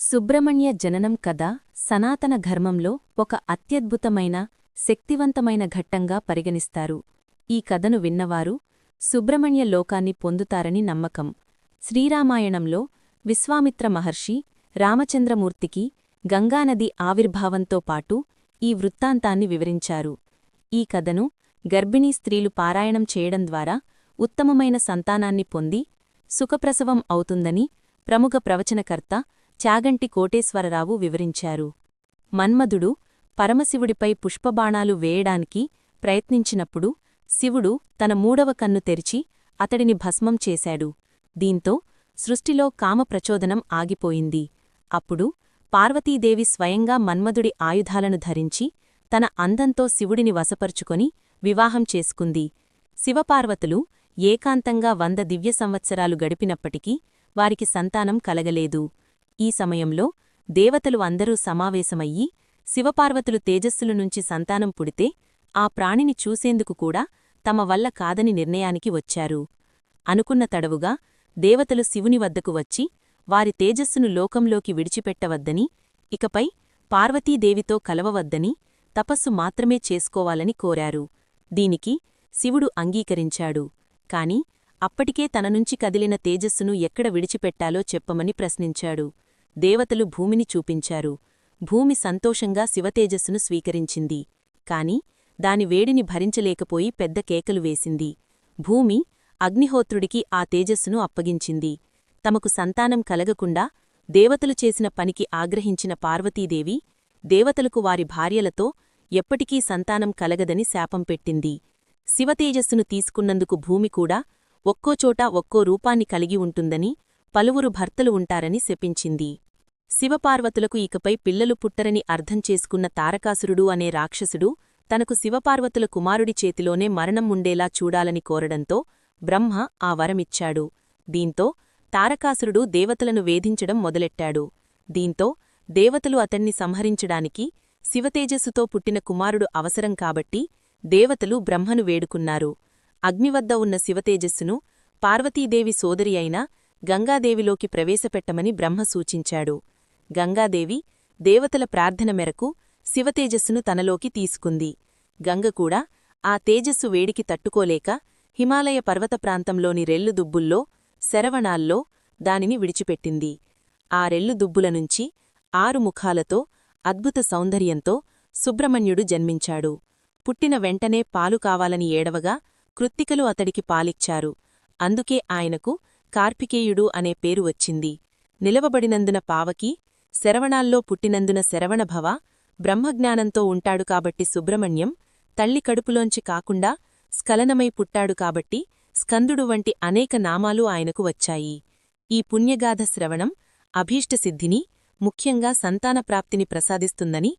సుబ్రహ్మణ్య జననం కథ సనాతన ధర్మంలో ఒక అత్యద్భుతమైన శక్తివంతమైన ఘట్టంగా పరిగణిస్తారు. ఈ కథను విన్నవారు సుబ్రహ్మణ్య లోకాన్ని పొందుతారని నమ్మకం. శ్రీరామాయణంలో విశ్వామిత్ర మహర్షి రామచంద్రమూర్తికి గంగానది ఆవిర్భావంతో పాటు ఈ వృత్తాంతాన్ని వివరించారు. ఈ కథను గర్భిణీ స్త్రీలు పారాయణం చేయడం ద్వారా ఉత్తమమైన సంతానాన్ని పొంది సుఖప్రసవం అవుతుందని ప్రముఖ ప్రవచనకర్త చాగంటి కోటేశ్వరరావు వివరించారు. మన్మధుడు పరమశివుడిపై పుష్పబాణాలు వేయడానికి ప్రయత్నించినప్పుడు శివుడు తన మూడవ కన్ను తెరిచి అతడిని భస్మం చేశాడు. దీంతో సృష్టిలో కామప్రచోదనం ఆగిపోయింది. అప్పుడు పార్వతీదేవి స్వయంగా మన్మధుడి ఆయుధాలను ధరించి తన అందంతో శివుడిని వశపరుచుకొని వివాహం చేసుకుంది. శివపార్వతులు ఏకాంతంగా వంద దివ్య సంవత్సరాలు గడిపినప్పటికీ వారికి సంతానం కలగలేదు. ఈ సమయంలో దేవతలు అందరూ సమావేశమయ్యి శివపార్వతులు తేజస్సుల నుంచి సంతానం పుడితే ఆ ప్రాణిని చూసేందుకు కూడా తమ వల్ల కాదని నిర్ణయానికి వచ్చారు. అనుకున్న తడవుగా దేవతలు శివుని వద్దకు వచ్చి వారి తేజస్సును లోకంలోకి విడిచిపెట్టవద్దని ఇకపై పార్వతీదేవితో కలవవద్దని తపస్సు మాత్రమే చేసుకోవాలని కోరారు. దీనికి శివుడు అంగీకరించాడు. కాని అప్పటికే తన నుంచి కదిలిన తేజస్సును ఎక్కడ విడిచిపెట్టాలో చెప్పమని ప్రశ్నించాడు. దేవతలు భూమిని చూపించారు. భూమి సంతోషంగా శివతేజస్సును స్వీకరించింది. కాని దాని వేడిని భరించలేకపోయి పెద్ద కేకలు వేసింది. భూమి అగ్నిహోత్రుడికి ఆ తేజస్సును అప్పగించింది. తమకు సంతానం కలగకుండా దేవతలు చేసిన పనికి ఆగ్రహించిన పార్వతీదేవి దేవతలకు వారి భార్యలతో ఎప్పటికీ సంతానం కలగదని శాపం పెట్టింది. శివతేజస్సును తీసుకున్నందుకు భూమి కూడా ఒక్కోచోట ఒక్కో రూపాన్ని కలిగి ఉంటుందని పలువురు భర్తలు ఉంటారని శపించింది. శివపార్వతులకు ఇకపై పిల్లలు పుట్టరని అర్థం చేసుకున్న తారకాసురుడు అనే రాక్షసుడు తనకు శివపార్వతుల కుమారుడి చేతిలోనే మరణం ఉండేలా చూడాలని కోరడంతో బ్రహ్మ ఆ వరమిచ్చాడు. దీంతో తారకాసురుడు దేవతలను వేధించడం మొదలెట్టాడు. దీంతో దేవతలు అతన్ని సంహరించడానికి శివతేజస్సుతో పుట్టిన కుమారుడు అవసరం కాబట్టి దేవతలు బ్రహ్మను వేడుకున్నారు. అగ్నివద్ద ఉన్న శివతేజస్సును పార్వతీదేవి సోదరి అయిన గంగాదేవిలోకి ప్రవేశపెట్టమని బ్రహ్మ సూచించాడు. గంగాదేవి దేవతల ప్రార్థన మేరకు శివతేజస్సును తనలోకి తీసుకుంది. గంగ కూడా ఆ తేజస్సు వేడికి తట్టుకోలేక హిమాలయ పర్వత ప్రాంతంలోని రెల్లు దుబ్బుల్లో శరవణాల్లో దానిని విడిచిపెట్టింది. ఆ రెల్లు దుబ్బుల నుంచి ఆరు ముఖాలతో అద్భుత సౌందర్యంతో సుబ్రహ్మణ్యుడు జన్మించాడు. పుట్టిన వెంటనే పాలు కావాలని ఏడవగా కృత్తికలు అతడికి పాలిచ్చారు. అందుకే ఆయనకు కార్పికేయుడు అనే పేరు వచ్చింది. నిలవబడినందున పావకి శరవణాల్లో పుట్టినందున శరవణభవ బ్రహ్మజ్ఞానంతో ఉంటాడు కాబట్టి సుబ్రహ్మణ్యం తల్లి కడుపులోంచి కాకుండా స్ఖలనమై పుట్టాడు కాబట్టి స్కందుడు వంటి అనేక నామాలు ఆయనకు వచ్చాయి. ఈ పుణ్యగాథ శ్రవణం అభీష్టసిద్ధిని ముఖ్యంగా సంతానప్రాప్తిని ప్రసాదిస్తుందని